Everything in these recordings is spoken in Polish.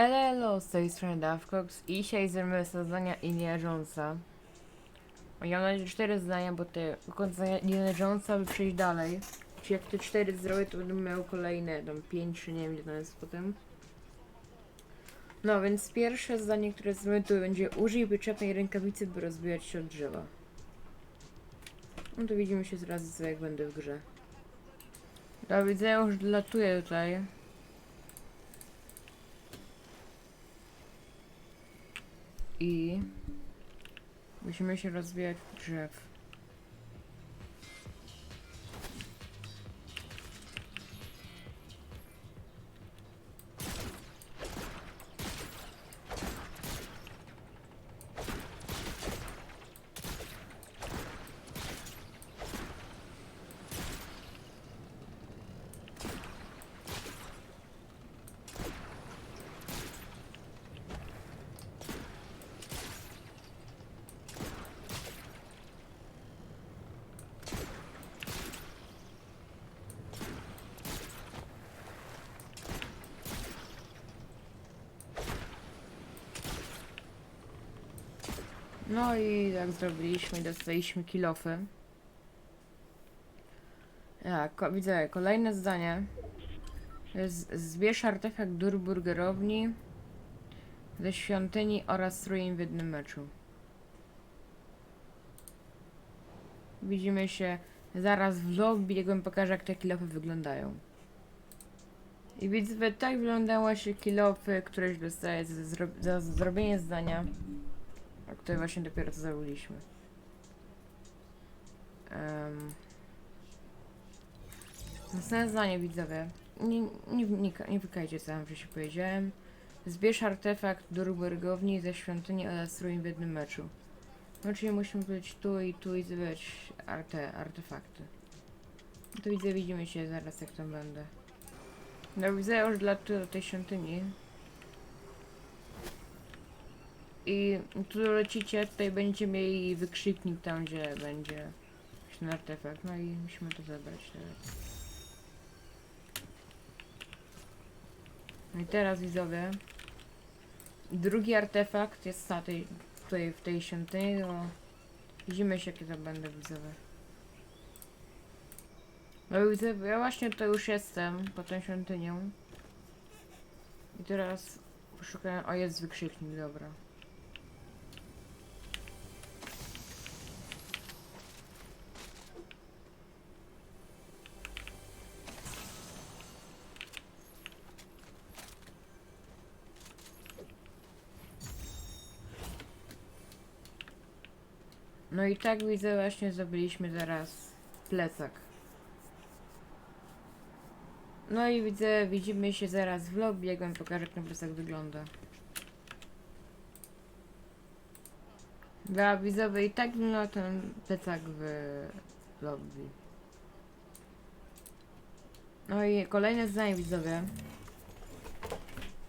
Elelo z tej strony Davcox i dzisiaj zrobimy zadania Ilia Jonesa. Ja mam cztery zdania, bo te zadania Ilia Jonesa by przejść dalej. Czyli jak te cztery zrobię, to będę miał kolejne, tam pięć czy nie wiem ile to jest potem. No więc pierwsze zdanie, które zrobię, to będzie użyj wyczepnej rękawicy, by rozbijać się od drzewa. No to widzimy się zaraz, jak będę w grze. Ja widzę, ja już latuję tutaj. I musimy się rozwijać w drzew. No i tak zrobiliśmy, dostaliśmy kilofy. Tak, ko widzę, kolejne zdanie. Jest zbierz artefakt dur burgerowni ze świątyni oraz ruin w jednym meczu. Widzimy się zaraz w lobby, jak wam pokażę jak te kilofy wyglądają. I widzę, tak wyglądały się kilofy, któreś dostaję za, zro za zrobienie zdania. A które właśnie dopiero co zrobiliśmy. Um. Następne zdanie widzowie. Nie, nie, nie, nie wykajcie co tam się powiedziałem. Zbierz artefakt do rubergowni ze świątyni oraz ruin w jednym meczu. No czyli musimy być tu i tu i zebrać arte, artefakty. To widzę, widzimy się zaraz jak tam będę. No widzę już dla tej świątyni. I tu lecicie, tutaj będziecie mieli wykrzyknik tam, gdzie będzie ten artefakt. No i musimy to zebrać teraz. No i teraz widzowie. Drugi artefakt jest na tej, tutaj w tej świątyni, no widzimy się kiedy będę widzowie. No i widzę, ja właśnie to już jestem po tą świątynią. I teraz poszukałem, o jest wykrzyknik, dobra. No i tak widzę właśnie zrobiliśmy zaraz plecak. No i widzę, widzimy się zaraz w lobby, jak wam pokażę jak ten plecak wygląda. Dla widzowej i tak wygląda ten plecak w lobby. No i kolejne zdanie widzowie.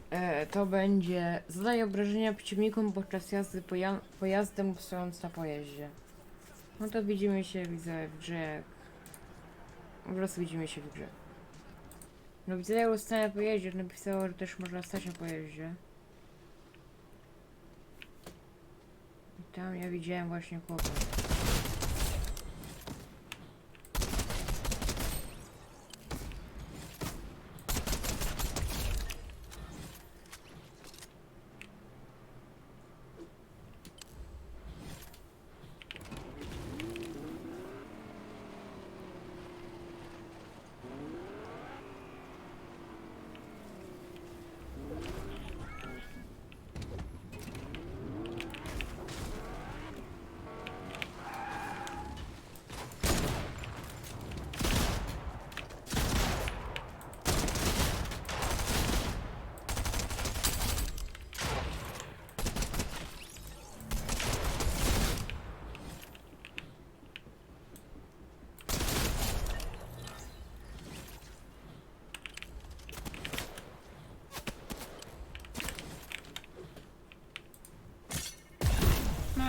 E, to będzie zadaje obrażenia przeciwnikom podczas jazdy poja pojazdem stojąc na pojeździe. No to widzimy się, widzę w grze. Po prostu widzimy się w grze. No widzę, jak ustaję na pojeździe, napisało, że też można stać na pojeździe. I tam ja widziałem właśnie chłopa.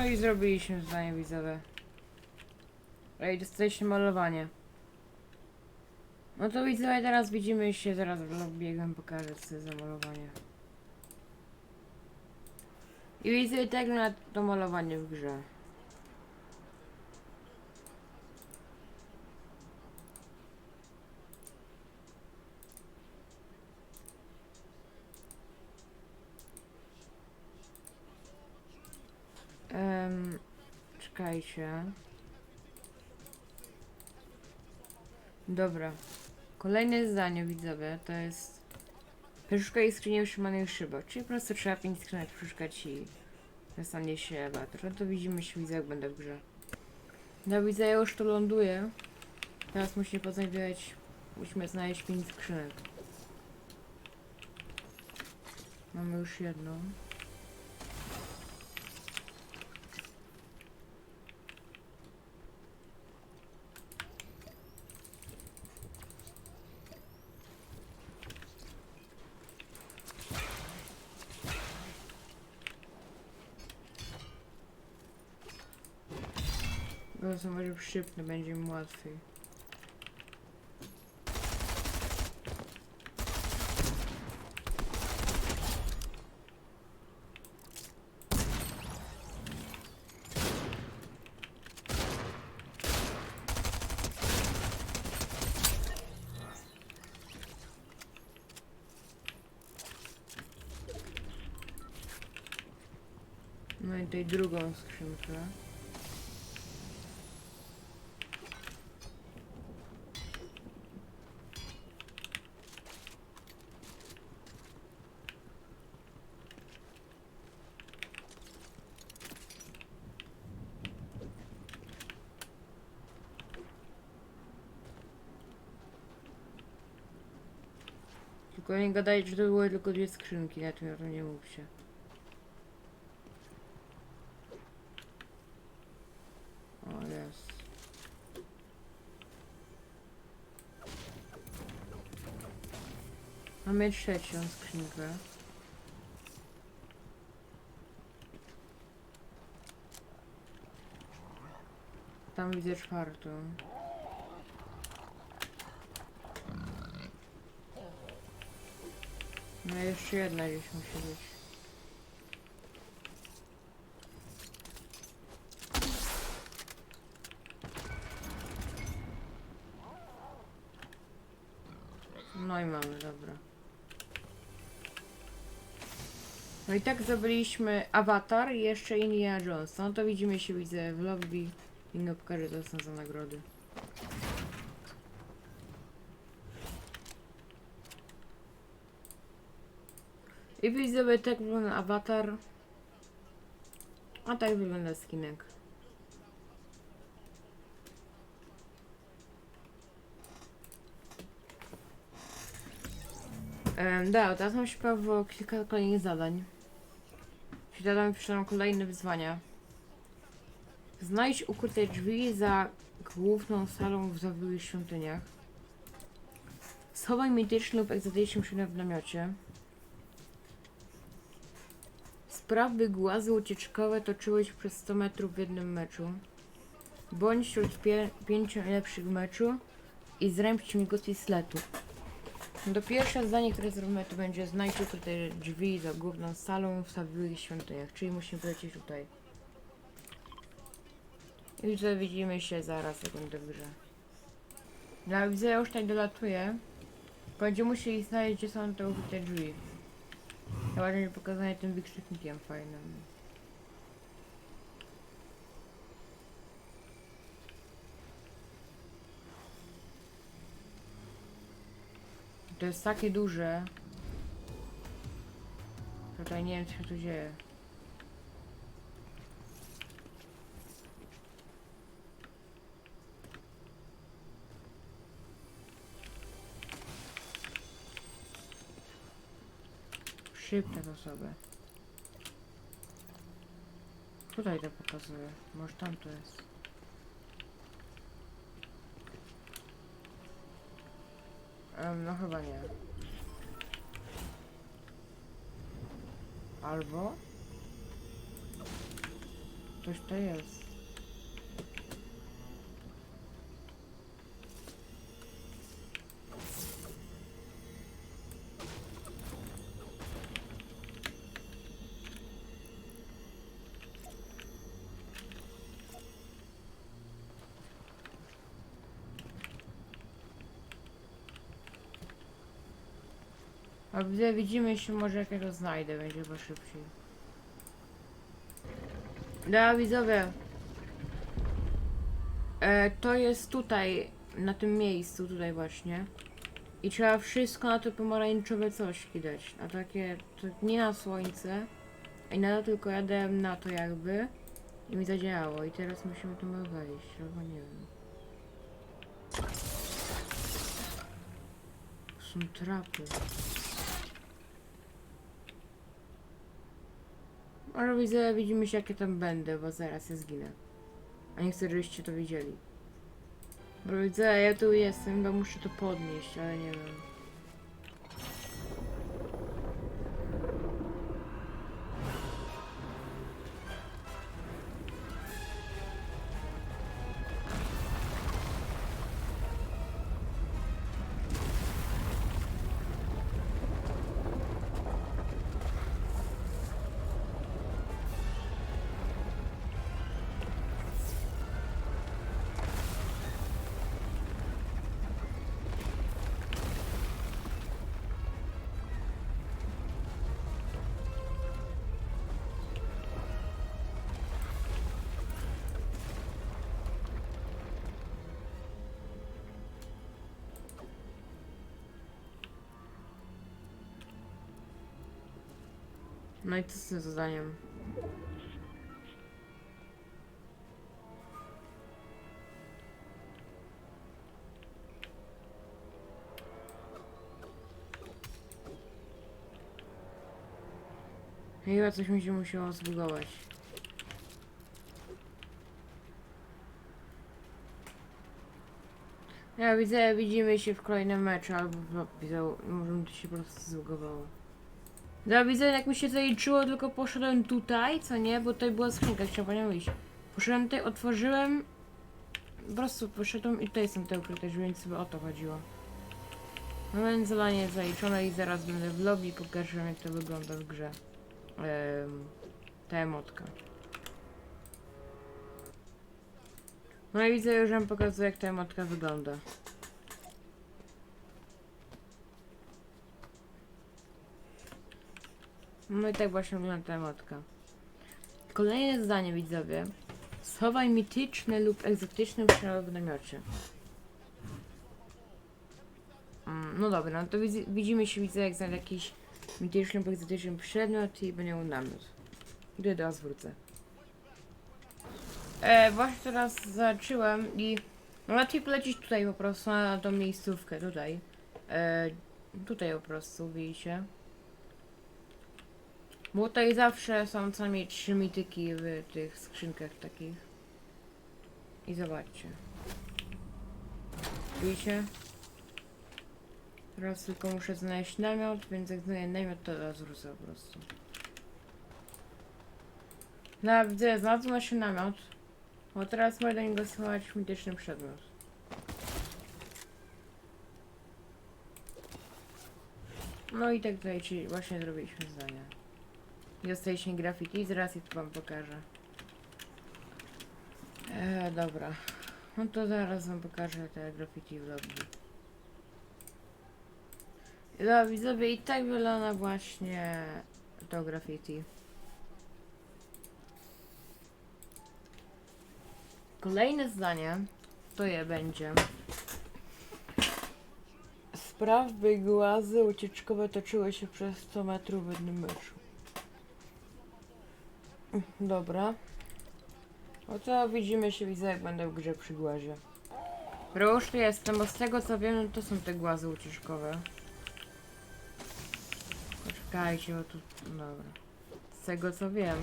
No i zrobiliśmy zdanie widzowe. Ej, dostaliśmy malowanie. No to widzowie, teraz widzimy się, zaraz no, biegłem pokażę sobie zamalowanie. I widzowie, tak na to malowanie w grze. Em, czekajcie. Dobra. Kolejne zdanie widzowie to jest Przeszukaj skrzynię utrzymanej szybach, czyli po prostu trzeba 5 skrzynek przeszukać i dostanie się ewator. No to widzimy się widzę jak będę w grze. No widzę ja już tu ląduję. Teraz musimy poznajdować, musimy znaleźć 5 skrzynek. Mamy już jedną. To może szybko będzie mi łatwiej. No i tutaj drugą skrzynkę. Tylko nie gadajcie, że to były tylko dwie skrzynki, na tym o tym nie mówcie. O, jest. Mamy trzecią skrzynkę. Tam widzę czwartą. No jeszcze jedna gdzieś musi być. No i mamy, dobra. No i tak zdobyliśmy Avatar i jeszcze Indiana Jones. No to widzimy się, widzę w lobby i pokażę co są za nagrody. I widzowie, tak wygląda awatar. A tak wygląda skinek. Ehm, da, teraz mam się prawo kilka kolejnych zadań. Śladami piszę kolejne wyzwania. Znajdź ukryte drzwi za główną salą w zawiłych świątyniach. Schowaj mityczny lub egzotyczny przedmiot w namiocie. Spraw, by głazy ucieczkowe toczyły się przez 100 metrów w jednym meczu. Bądź wśród pie- pięciu najlepszych meczu i zręb śmigłosti sletu. No to pierwsze zdanie, które zrobimy, to będzie znajdź ukryte drzwi za główną salą w Sawiłych Świątyniach, czyli musimy polecieć tutaj. I już widzimy się zaraz, jak będę w grze. No, widzę, ja już tutaj dolatuję. Będziemy musieli znaleźć, gdzie są te drzwi. Ja ładnie pokazane tym wykrzyknikiem fajnym. To jest takie duże. Tutaj nie wiem co się tu dzieje. Szybkie to sobie. Tutaj to pokazuje. Może tam to jest. Em, no chyba nie. Albo? Coś to jest. Gdy widzimy się, może jak ja to znajdę, będzie chyba szybciej. Dobra, widzowie. E, to jest tutaj, na tym miejscu, tutaj właśnie. I trzeba wszystko na te pomarańczowe coś dać. A takie, to nie na słońce. I na to tylko ja dałem na to jakby. I mi zadziałało. I teraz musimy tu wejść, albo nie wiem. Są trapy. Ale widzę, widzimy się jakie tam będę, bo zaraz ja zginę. A nie chcę, żebyście to widzieli. Bo widzę, ja tu jestem, bo muszę to podnieść, ale nie wiem. No i co z tym zadaniem? Chyba coś mi się musiało zbugować. Ja widzę, widzimy się w kolejnym meczu, albo widzę, może mi to się po prostu zbugowało. Ja widzę, jak mi się zaliczyło, tylko poszedłem tutaj, co nie, bo tutaj była skrzynka, chciałam panią iść. Poszedłem tutaj, otworzyłem, po prostu poszedłem i tutaj są te ukryte więc sobie o to chodziło. Więc zadanie zaliczone i zaraz będę w lobby i pokażę jak to wygląda w grze. Um, ta emotka. No i widzę, już wam pokazuję, jak ta emotka wygląda. No i tak właśnie wygląda ta emotka. Kolejne zdanie widzowie. Schowaj mityczny lub egzotyczny przedmiot w namiocie. Mm, no dobra, no to widz, widzimy się widzę jak znajdę jakiś mityczny lub egzotyczny przedmiot i będzie miał namiot. Idę do was wrócę. E, właśnie teraz zacząłem i no łatwiej polecieć tutaj po prostu na tą miejscówkę, tutaj. E, tutaj po prostu, widzicie. Bo tutaj zawsze są co najmniej trzy mityki w tych skrzynkach takich. I zobaczcie. Widzicie? Teraz tylko muszę znaleźć namiot, więc jak znajdę namiot, to wrócę po prostu. No, widzę, znalazłem się namiot. Bo teraz mogę do niego schować mityczny przedmiot. No i tak tutaj czyli właśnie zrobiliśmy zdanie. Dostaliśmy graffiti, zaraz je tu wam pokażę. E, dobra. No to zaraz wam pokażę te graffiti w lobby. No widzowie, i tak wygląda właśnie to graffiti. Kolejne zdanie to je będzie. Spraw, by głazy ucieczkowe toczyły się przez 100 metrów w jednym meczu. Dobra. No to widzimy się, widzę jak będę w grze przy głazie. Już jestem, bo z tego co wiem, no to są te głazy ucieczkowe. Poczekajcie, bo tu... Dobra. Z tego co wiem...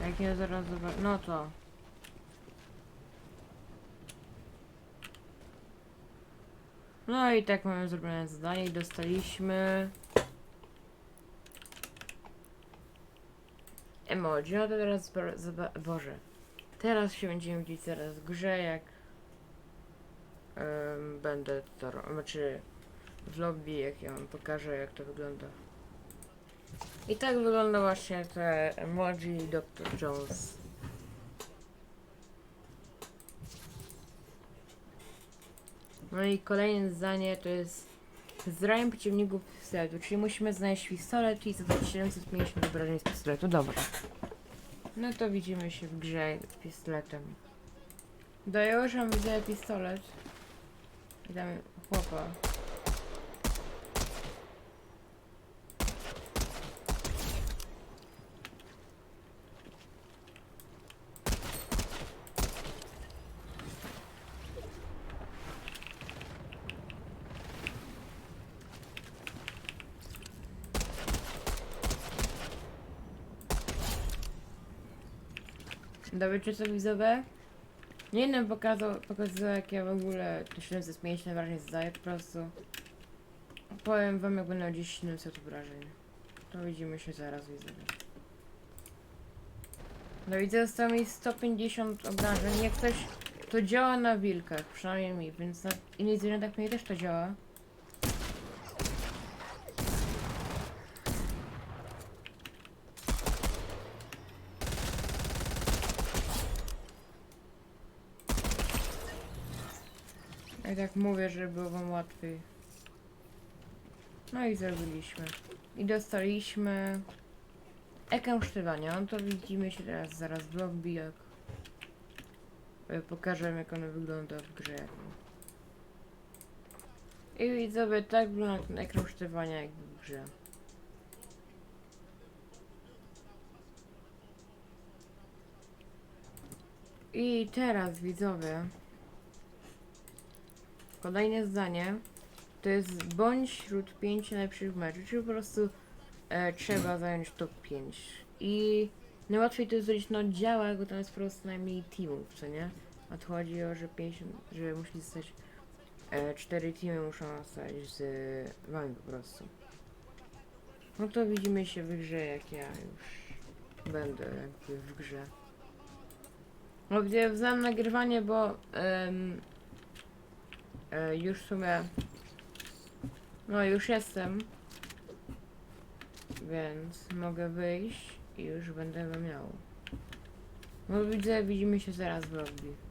Jak ja zaraz zobaczę... No to... No i tak mamy zrobione zadanie i dostaliśmy... emoji. No to teraz Boże. Teraz się będziemy widzieć zaraz w grze, jak em, będę to znaczy w lobby, jak ja wam pokażę, jak to wygląda. I tak wygląda właśnie te emoji Dr. Jones. No i kolejne zdanie to jest zrajem przeciwników pistoletu, czyli musimy znaleźć pistolet i zadać 750 obrażeń z pistoletu. Dobra. No to widzimy się w grze z pistoletem. Dojeżdżam, widzę pistolet. I tam chłopa. Dowiecie co widzowie? Nie jednym pokazał, pokazał jak ja w ogóle te 750 wrażeń zdaję po prostu. Powiem wam jak będę gdzieś 700 obrażeń. To widzimy się zaraz widzowie. No widzę zostało mi 150 obrażeń. Jak ktoś to działa na wilkach, przynajmniej mi, więc na innych zwierzętach mnie też to działa. Mówię, żeby było wam łatwiej. No i zrobiliśmy. I dostaliśmy ekran sztywania. No to widzimy się teraz zaraz w lobby, jak e, pokażę jak ono wygląda w grze. I widzowie, tak wygląda ten ekran sztywania jakby w grze. I teraz widzowie, Kolejne zdanie to jest bądź wśród pięciu najlepszych w meczu, czyli po prostu e, trzeba zająć top 5. I najłatwiej to jest zrobić na oddziałach, bo tam jest po prostu najmniej teamów, co nie? A tu chodzi o, że 50, że musi zostać e, 4 teamy muszą zostać z wami po prostu. No to widzimy się w grze, jak ja już będę jakby w grze. No gdzie wzam nagrywanie, bo em, E, już w sumie. No, już jestem. Więc mogę wyjść i już będę miał. No widzę, widzimy się zaraz w lobby.